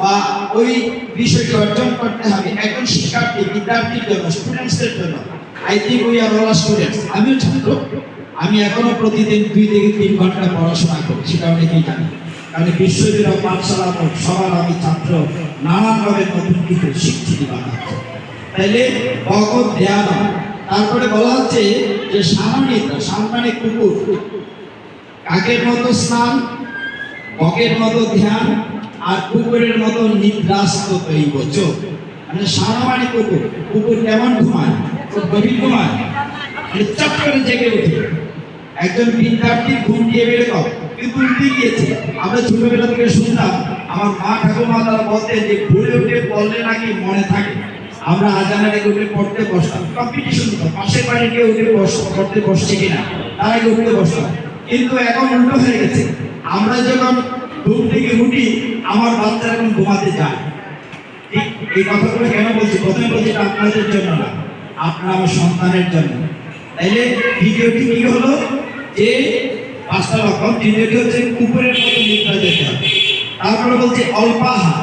বা ওই বিষয়টি অর্জন করতে হবে। একজন শিক্ষার্থী, বিদ্যার্থীর জন্য স্টুডেন্টসদের জন্য। I think we are all students আমিও ছাত্র। আমি এখনও প্রতিদিন দুই থেকে তিন ঘণ্টা পড়াশোনা করি সেটা অনেকেই জানি। কারণ বিশ্বজুড়ে পাঠশালা সবার আমি ছাত্র, নানানভাবে নতুন কিছু বানাচ্ছে তাইলে ভগৎ ধ্যান তারপরে বলা হচ্ছে যে সামানিক সাম্মানিক কুকুর। কাকের মতো স্নান, বকের মতো ধ্যান আর কুকুরের মতো নিদ্রাস্ত তৈব চোখ মানে সারামানি কুকুর কুকুর কেমন ঘুমায়? গভীর ঘুমায়। মানে চট করে জেগে ওঠে। একজন বিদ্যার্থী ঘুম দিয়ে বেড়ে কম কিন্তু উল্টে গিয়েছে? আমরা ছোটবেলা থেকে শুনতাম, আমার মা ঠাকুমা তারা বলতেন যে ঘুরে উঠে বললে নাকি মনে থাকে। আমরা আজানের আগে উঠে পড়তে বসতাম। কম্পিটিশন হতো পাশের বাড়ি গিয়ে উঠে বস, পড়তে বসছে কিনা? তারা আগে উঠতে বসতাম। কিন্তু এখন উল্টো হয়ে গেছে। আমরা যখন ঘুম থেকে উঠি আমার বাচ্চারা এখন ঘুমাতে যায় ঠিক এই কথাগুলো কেন বলছি? প্রথমে বলছি এটা আপনাদের জন্য না, আপনার আমার সন্তানের জন্য। তাইলে দ্বিতীয়টি কি হলো? যে পাঁচটা লক্ষণ, তৃতীয়টি হচ্ছে কুকুরের মতো নিদ্রা যেতে হবে। তারপরে বলছে অল্পাহার।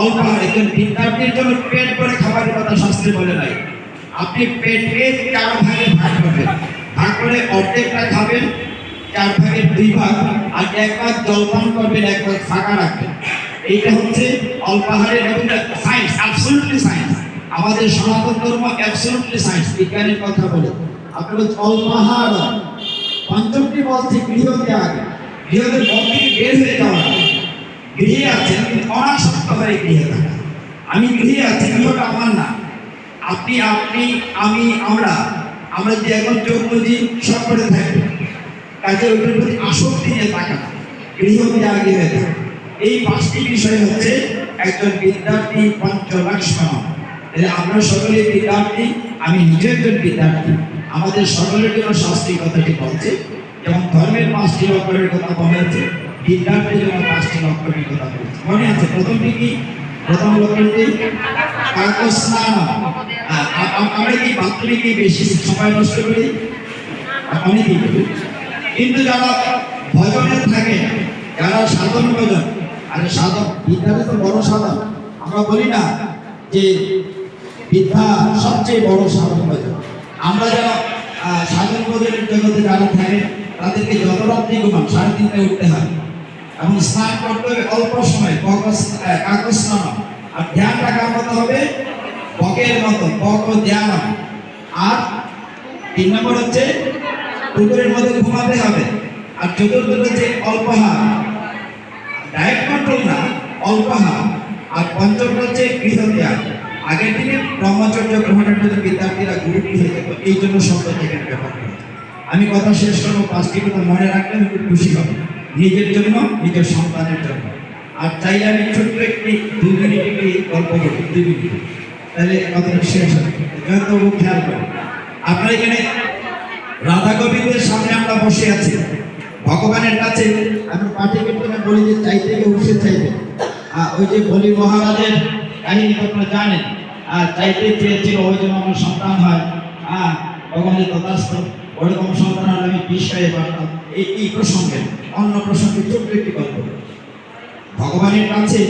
অল্পাহার, একজন বিদ্যার্থীর জন্য পেট করে খাবারের কথা শাস্ত্রে বলে নাই। আপনি পেটকে চার ভাগে ভাগ করবেন। ভাগ করে অর্ধেকটা খাবেন চার ভাগের দুই ভাগ আর এক ভাগ জলপান করবেন, এক ভাগ ফাঁকা রাখবেন। এইটা হচ্ছে অল্পাহারের এবং সায়েন্স অ্যাবসলিউটলি সায়েন্স আমাদের সনাতন ধর্ম অ্যাবসলিউটলি সায়েন্স বিজ্ঞানের কথা বলে। আপনি বলছেন, অল্পাহার। পঞ্চমটি বলছে গৃহ ত্যাগ গৃহদের মন থেকে বের হয়ে যাওয়া। গৃহে আছেন কিন্তু অনাসক্ত হয়ে গৃহে থাকা আমি গৃহে আছি, গৃহটা আমার না। আপনি আপনি, আমি, আমরা। আমরা যে এখন চোখ বুঝি, সব করে থাকি। কাজে ওটার প্রতি আসক্তি নিয়ে থাকা গৃহ ত্যাগী হয়ে থাকা। এই পাঁচটি বিষয় হচ্ছে একজন বিদ্যার্থী পঞ্চলক্ষণ আমরা সকলে বিদ্যার্থী, আমি নিজের একজন বিদ্যার্থী। আমাদের সকলের জন্য শাস্ত্রী কথাটি বলছে। যেমন ধর্মের পাঁচটি লক্ষণের কথা বলা হয়েছে বিদ্যার্থীর জন্য পাঁচটি লক্ষণের কথা বলেছে মনে আছে প্রথমটি কি প্রথম লক্ষণটি কাগজ আ- আমরা কি বাথরুমে কি বেশি সময় নষ্ট করি? অনেকেই কিন্তু যারা ভজনে থাকে, যারা সাধন ভজন আরে সাধন বিদ্যাটা তো বড় সাধন আমরা বলি না যে বিদ্যা সবচেয়ে বড় সাধন ভজন আমরা যারা সাধন ভজনের জগতে যারা থাকে, তাদেরকে যত রাত্রি ঘুমান, সাড়ে তিনটায় উঠতে হয়। এবং স্নান করতে হবে অল্প সময় কাগজ কাগজ স্নান আর ধ্যান রাখার মতো হবে? বকের মতো, বক, ধ্যান আর তিন নম্বর হচ্ছে কুকুরের মধ্যে ঘুমাতে হবে। আর চতুর্থ হচ্ছে অল্পাহার। ডায়েট কন্ট্রোল না, অল্পাহার। আর পঞ্চম হচ্ছে গৃহত্যাগ আগের দিনে ব্রহ্মচর্য গ্রহণের জন্য বিদ্যার্থীরা গুরুত্ব হয়ে যেত এই জন্য শব্দ থেকে ব্যবহার করে আমি কথা শেষ করব, পাঁচটি কথা মনে রাখলে আমি খুব খুশি হব। নিজের জন্য, নিজের সন্তানের জন্য। আর চাইলে আমি ছোট্ট একটি দুই মিনিট একটি গল্প করি দুই মিনিট। তাহলে কথাটা শেষ হবে। জয়ন্তবাবু, খেয়াল করে। আপনার এখানে রাধা গোবিন্দের সামনে আমরা বসে আছি। ভগবানের কাছে আমি পাঠে কীর্তনে বলি যে চাইতে গিয়ে উঠে আহ, ওই যে বলি মহারাজের কাহিনী আপনারা জানেন। আর চাইতে চেয়েছিল ওই জন্য আমার সন্তান হয় হ্যাঁ ভগবানের তথাস্থ ওরকম সন্তান হলে আমি বিষ খাইয়ে পারতাম। এই এই প্রসঙ্গে অন্য প্রসঙ্গে ছোট্ট একটি গল্প। ভগবানের কাছে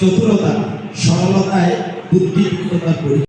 চতুরতা সরলতায় বুদ্ধিযুক্ততার পরিচয়